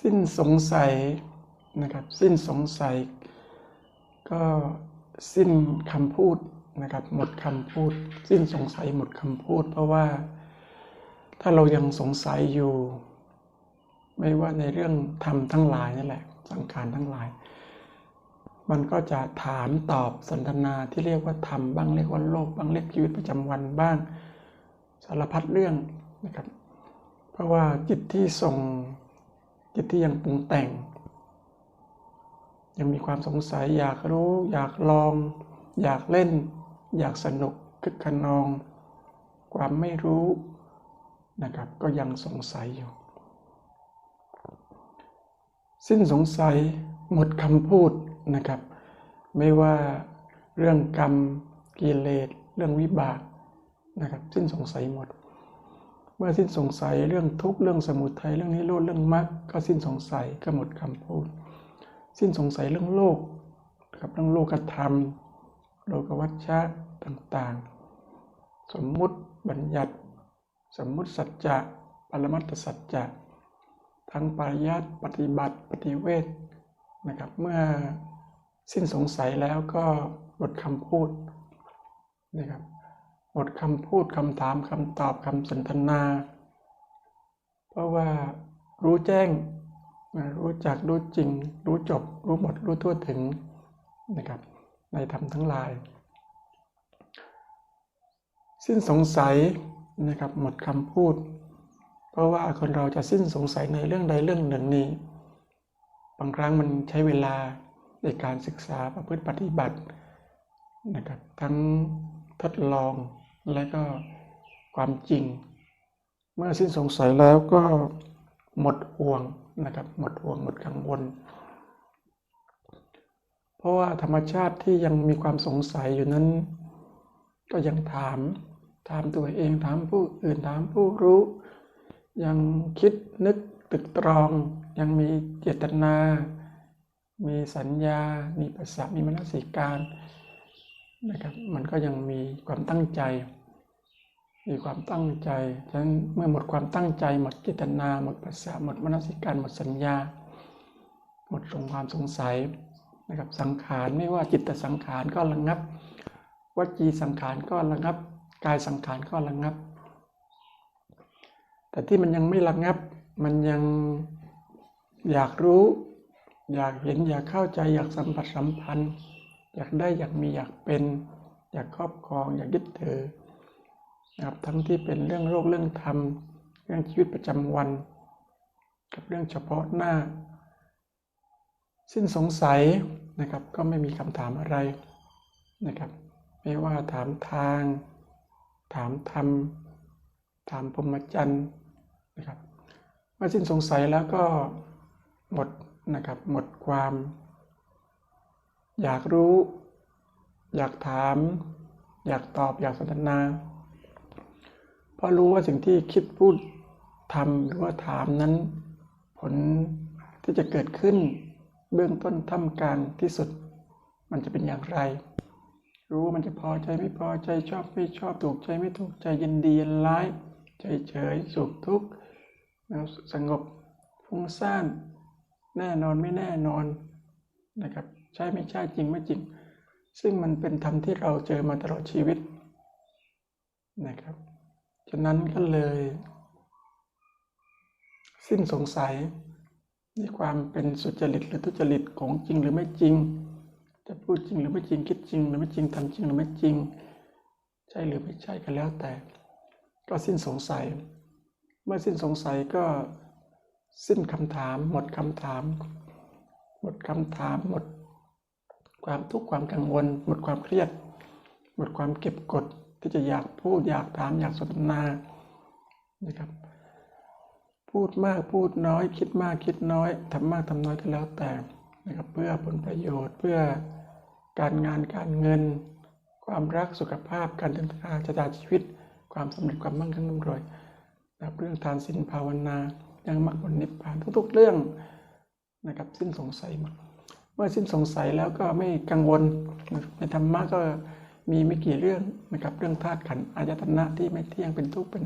สิ้นสงสัยนะครับ สิ้นสงสัย ก็สิ้นคำพูดนะครับ หมดคำพูด สิ้นสงสัยหมดคำพูด เพราะว่าถ้าเรายังสงสัยอยู่ ไม่ว่าในเรื่องธรรมทั้งหลายนั่นแหละ สังขารทั้งหลาย มันก็จะถามตอบสนทนาที่เรียกว่าธรรมบ้างเรียกว่าโลกบ้างเรียกชีวิตประจำวันบ้างสารพัดเรื่องนะครับ เพราะว่าจิตที่ส่ง จิตที่ยังปรุงแต่ง ยังมีความสงสัยอยากรู้ อยากลอง อยากเล่น อยากสนุกคึกขนอง ความไม่รู้นะครับ ก็ยังสงสัยอยู่ สิ้นสงสัยหมดคำพูดนะครับ ไม่ว่าเรื่องกรรมกิเลสเรื่องวิบากนะครับ สิ้นสงสัยหมด เมื่อสิ้นสงสัยเรื่องทุกข์เรื่องสมุทัยเรื่องนิโรธเรื่องมรรคก็สิ้นสงสัยก็หมดคำพูด สิ้นสงสัยเรื่องโลกกับเรื่องโลกธรรม โลกวัชชะต่างๆ สมมุติบัญญัติ สมมุติสัจจะปรมัตถสัจจะทั้งปริยัติปฏิบัติปฏิเวทนะครับเมื่อสิ้นสงสัยแล้วก็หมดคำพูดนะครับ มดคำพูดคำถามคำตอบคำสนทนา เพราะว่ารู้แจ้ง รู้จักรู้จริง รู้จบ รู้หมด รู้ทั่วถึงนะครับในธรรมทั้งหลาย สิ้นสงสัยนะครับหมดคำพูด เพราะว่าคนเราจะสิ้นสงสัยในเรื่องใดเรื่องหนึ่งนี้ บางครั้งมันใช้เวลาในการศึกษาประพฤติปฏิบัตินะครับทั้งทดลอง และก็ความจริง เมื่อสิ้นสงสัยแล้วก็หมดห่วงนะครับ หมดห่วงหมดกังวล เพราะว่าธรรมชาติที่ยังมีความสงสัยอยู่นั้น ก็ยังถามถามตัวเองถามผู้อื่นถามผู้รู้ ยังคิดนึกตึกตรอง ยังมีเจตนา มีสัญญา มีภาษามีมนสิการนะครับ มันก็ยังมีความตั้งใจ มีความตั้งใจฉะนั้นเมื่อหมดความตั้งใจ หมดเจตนา หมดภาษาหมดมนสิการ หมดสัญญา หมดตรงความสงสัยนะครับสังขารไม่ว่าจิตตสังขารก็ระงับวจีสังขารก็ระงับ กายสังขารก็ระงับ แต่ที่มันยังไม่ระงับ มันยังอยากรู้ อยากเห็นอยากเข้าใจอยากสัมผัสสัมพันธ์ อยากได้อยากมีอยากเป็น อยากครอบครอง อยากยึดถือ นะครับทั้งที่เป็นเรื่องโลกเรื่องธรรม เรื่องชีวิตประจำวัน กับเรื่องเฉพาะหน้า สิ้นสงสัยนะครับ ก็ไม่มีคำถามอะไรนะครับ ไม่ว่าถามทาง ถามธรรม ถามพรหมจรรย์นะครับเมื่อสิ้นสงสัยแล้วก็หมดนะครับหมดความ อยากรู้ อยากถาม อยากตอบอยากสนทนา เพราะรู้ว่าสิ่งที่คิดพูดทำหรือว่าถามนั้น ผลที่จะเกิดขึ้น เบื้องต้นท่ามกลางที่สุด มันจะเป็นอย่างไร รู้ว่ามันจะพอใจไม่พอใจชอบไม่ชอบถูกใจไม่ถูกใจยินดียินร้ายเฉยเฉยสุขทุกข์สงบฟุ้งซ่านแน่นอนไม่แน่นอนนะครับ ใช่ไม่ใช่จริงไม่จริง ซึ่งมันเป็นธรรมที่เราเจอมาตลอดชีวิตนะครับ ฉะนั้นก็เลย สิ้นสงสัยในความเป็นสุจริตหรือทุจริตของจริงหรือไม่จริง จะพูดจริงหรือไม่จริงคิดจริง หรือไม่จริงทำจริงหรือไม่จริง ใช่หรือไม่ใช่ก็แล้วแต่ ก็สิ้นสงสัย เมื่อสิ้นสงสัยก็สิ้นคำถาม หมดคำถาม หมดคำถาม หมดความทุกข์ความกังวล หมดความเครียด หมดความเก็บกด ที่จะอยากพูดอยากถามอยากสนทนานะครับ พูดมากพูดน้อย คิดมากคิดน้อยทำมากทำน้อยก็แล้วแต่นะครับเพื่อผลประโยชน์เพื่อการงานการเงิน ความรักสุขภาพการเดินทางชะตาชีวิต ความสำเร็จความมั่งคั่งร่ำรวยนะครับเรื่องทานศีลภาวนายังมรรคผลนิพพานทุกๆเรื่องนะครับสิ้นสงสัยหมดเมื่อสิ้นสงสัยแล้วก็ไม่กังวลในธรรมะก็ มีไม่กี่เรื่องนะครับ เรื่องธาตุขันธ์อายตนะที่ไม่เที่ยงเป็นทุกข์เป็น